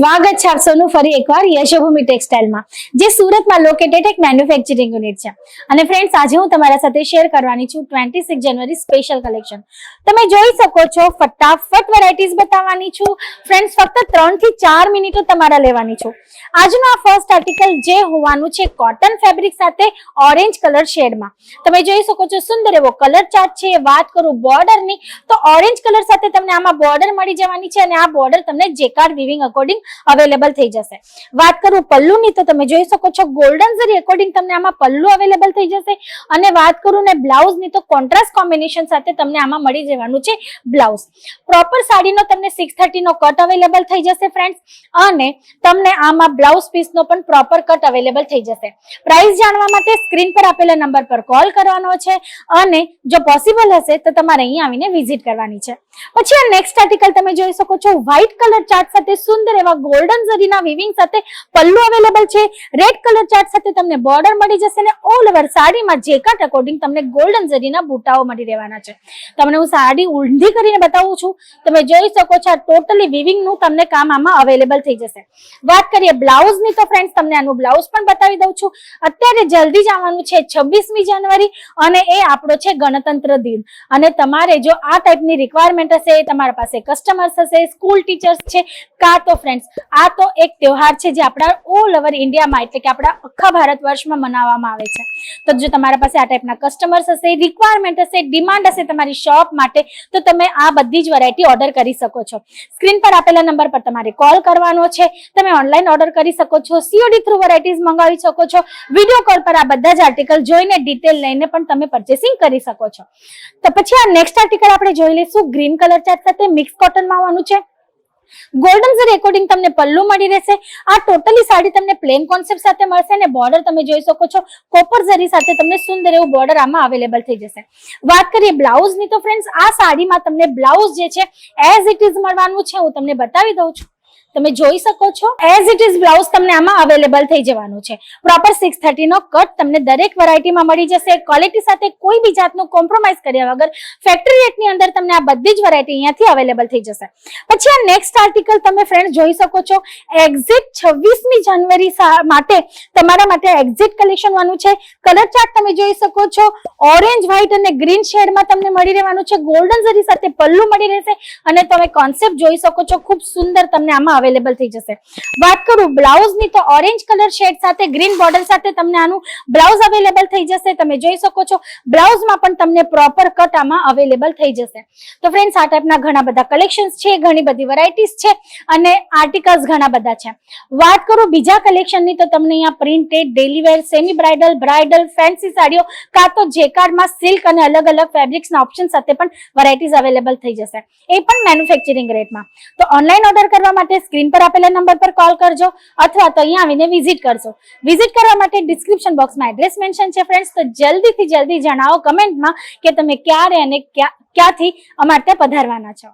સ્વાગત છે આપ ફરી એકવાર યશોભૂમિ ટેક્સટાઇલમાં, જે સુરતમાં લોકેટેડ એક મેન્યુફેક્ચરિંગ યુનિટ છે. અને ફ્રેન્ડ્સ આજે હું તમારા સાથે શેર કરવાની છું twenty six January special collection તમે જોઈ શકો છો, ફટાફટ વેરાયટીઝ બતાવવાની છું. ફ્રેન્ડ્સ ફક્ત ત્રણથી ચાર મિનિટો તમારા લેવાની છું. આજનું આ ફર્સ્ટ આર્ટિકલ જે હોવાનું છે કોટન ફેબ્રિક સાથે ઓરેન્જ કલર શેડમાં તમે જોઈ શકો છો, સુંદર એવો કલર ચાર્ટ છે. વાત કરું બોર્ડરની તો ઓરેન્જ કલર સાથે તમને આમાં બોર્ડર મળી જવાની છે અને આ બોર્ડર તમને જેકાર્ડ વિવિંગ અકોર્ડિંગ અવેલેબલ થઈ જશે. વાત કરું પલ્લુની તો તમે જોઈ શકો છો ગોલ્ડન ઝરી એકોર્ડિંગ તમને આમાં પલ્લુ અવેલેબલ થઈ જશે. અને વાત કરું ને બ્લાઉઝની તો કોન્ટ્રાસ્ટ કોમ્બિનેશન સાથે તમને આમાં મળી જવાનું છે બ્લાઉઝ. પ્રોપર સાડીનો તમને સિક્સ થર્ટીનો કટ અવેલેબલ થઈ જશે ફ્રેન્ડ્સ અને તમને આમાં બ્લાઉઝ પીસનો પણ પ્રોપર કટ અવેલેબલ થઈ જશે. પ્રાઇસ જાણવા માટે સ્ક્રીન પર આપેલા નંબર પર કોલ કરવાનો છે. અને જો પોસિબલ હશે તો તમારે અહીં આવીને વિઝિટ કરવાની છે. પછી આ નેક્સ્ટ આર્ટિકલ તમે જોઈ શકો છો વ્હાઇટ કલર ચાર્ટ સાથે સુંદર એવા ગોલ્ડન ઝરીના વિવિંગ સાથે પલ્લુ અવેલેબલ છે. રેડ કલર ચાર્ટ સાથે તમને બોર્ડર મળી જશે અને ઓલ ઓવર સાડીમાં જેકાટ અકોર્ડિંગ તમને ગોલ્ડન ઝરીના બુટાઓ મળી રહેવાના છે. તમને હું સાડી ઊંધી કરીને બતાવું છું. તમે જોઈ શકો છો આ ટોટલી વિવિંગનું તમને કામ આમાં અવેલેબલ થઈ જશે. વાત કરીએ બ્લાઉઝની તો ફ્રેન્ડ્સ તમને આનું બ્લાઉઝ પણ બતાવી દઉં છું. અત્યારે જલ્દી જ આવવાનું છે છવ્વીસમી જાન્યુઆરી અને એ આપણો છે ગણતંત્ર દિન. અને તમારે જો આ ટાઈપની રિક્વાયરમેન્ટ હશે તમારા પાસે કસ્ટમર્સ હશે સ્કૂલ ટીચર્સ છે, કાં તો ફ્રેન્ડ્સ આ તો એક તહેવાર છે જે આપણા ઓલ ઓવર ઇન્ડિયામાં એટલે કે આપણા આખા ભારત વર્ષમાં મનાવવામાં આવે છે. તો જો તમારા પાસે આ ટાઈપના કસ્ટમર્સ હશે રિક્વાયરમેન્ટ હશે ડિમાન્ડ હશે તમારી શોપ માટે, તો તમે આ બધી જ વેરાયટી ઓર્ડર કરી શકો છો. સ્ક્રીન પર આપેલા નંબર પર તમારે કોલ કરવાનો છે. તમે ઓનલાઈન ઓર્ડર કરી શકો છો સીઓડી થ્રુ વેરાયટીઝ મંગાવી શકો છો. વીડિયો કોલ પર આ બધા જ આર્ટિકલ જોઈને ડિટેલ લઈને પણ તમે પરચેસિંગ કરી શકો છો. તો પછી આ નેક્સ્ટ આર્ટિકલ આપણે જોઈ લઈશું. ગ્રીન કલર ચાર્ટ સાથે મિક્સ કોટનમાં આવવાનું છે. ગોલ્ડન ઝરી એકોર્ડિંગ તમને પલ્લુ મળી રહેશે. આ ટોટલી સાડી તમને પ્લેન કોન્સેપ્ટ સાથે મળશે અને બોર્ડર તમે જોઈ શકો છો કોપર ઝરી સાથે તમને સુંદર એવું બોર્ડર આમાં અવેલેબલ થઈ જશે. વાત કરીએ બ્લાઉઝની તો ફ્રેન્ડ્સ આ સાડીમાં તમને બ્લાઉઝ જે છે એઝ ઇટ ઇઝ મળવાનું છે, હું તમને બતાવી દઉં છું. તમે જોઈ શકો છો. એઝ ઇટ ઇઝ બ્લાઉઝ તમને આમાં અવેલેબલ થઈ જવાનું છે. પ્રોપર સિક્સ થર્ટીનો કટ તમને દરેક વેરાયટીમાં મળી જશે. ક્વોલિટી સાથે કોઈ બી જાતનું કોમ્પ્રોમાઇઝ કર્યા વગર ફેક્ટરી રેટની અંદર તમને આ બધી જ વેરાયટી અહીંયાથી અવેલેબલ થઈ જશે. પછી આ નેક્સ્ટ આર્ટિકલ તમે ફ્રેન્ડ જોઈ શકો છો. એક્ઝિટ છવ્વીસમી જાન્યુઆરી માટે તમારા માટે એક્ઝિટ કલેક્શન વાનું છે. કલર ચાર્ટ તમે જોઈ શકો છો. ઓરેન્જ વ્હાઇટ અને ગ્રીન શેડમાં તમને મળી રહેવાનું છે. ગોલ્ડન ઝરી સાથે પલ્લુ મળી રહેશે. અને તમે કોન્સેપ્ટ જોઈ શકો છો. ખૂબ સુંદર તમને આમાં અવેલેબલ થઈ જશે. વાત કરું બ્લાઉઝની તો ઓરેન્જ કલર શેડ સાથે ગ્રીન બોર્ડર સાથે તમને આનું બ્લાઉઝ અવેલેબલ થઈ જશે. તમે જોઈ શકો છો બ્લાઉઝમાં પણ તમને પ્રોપર કટ આમાં અવેલેબલ થઈ જશે. તો ફ્રેન્ડ્સ આ ટાઈપના ઘણા બધા કલેક્શન્સ છે, ઘણી બધી વેરાયટીઝ છે અને આર્ટિકલ્સ ઘણા બધા છે. વાત કરું બીજા કલેક્શનની તો તમને અહીંયા printed daily wear semi bridal bridal fancy સાડીઓ, કાં તો જેકાર્ડમાં સિલ્ક અને અલગ અલગ ફેબ્રિક્સના ઓપ્શન સાથે પણ વેરાયટીઝ અવેલેબલ થઈ જશે. એ પણ મેન્યુફેક્ચરિંગ રેટમાં તો ઓનલાઈન ઓર્ડર કરવા માટે સ્ક્રીન પર આપેલા નંબર પર કોલ કરજો અથવા તો અહીંયા આવીને વિઝિટ કરજો. વિઝિટ કરવા માટે ડિસ્ક્રિપ્શન બોક્સમાં એડ્રેસ મેન્શન છે ફ્રેન્ડ્સ, તો જલ્દીથી જલ્દી જણાવો કમેન્ટમાં કે તમે ક્યારે અને ક્યાં, ક્યાંથી અમારે ત્યાં પધારવાના છો.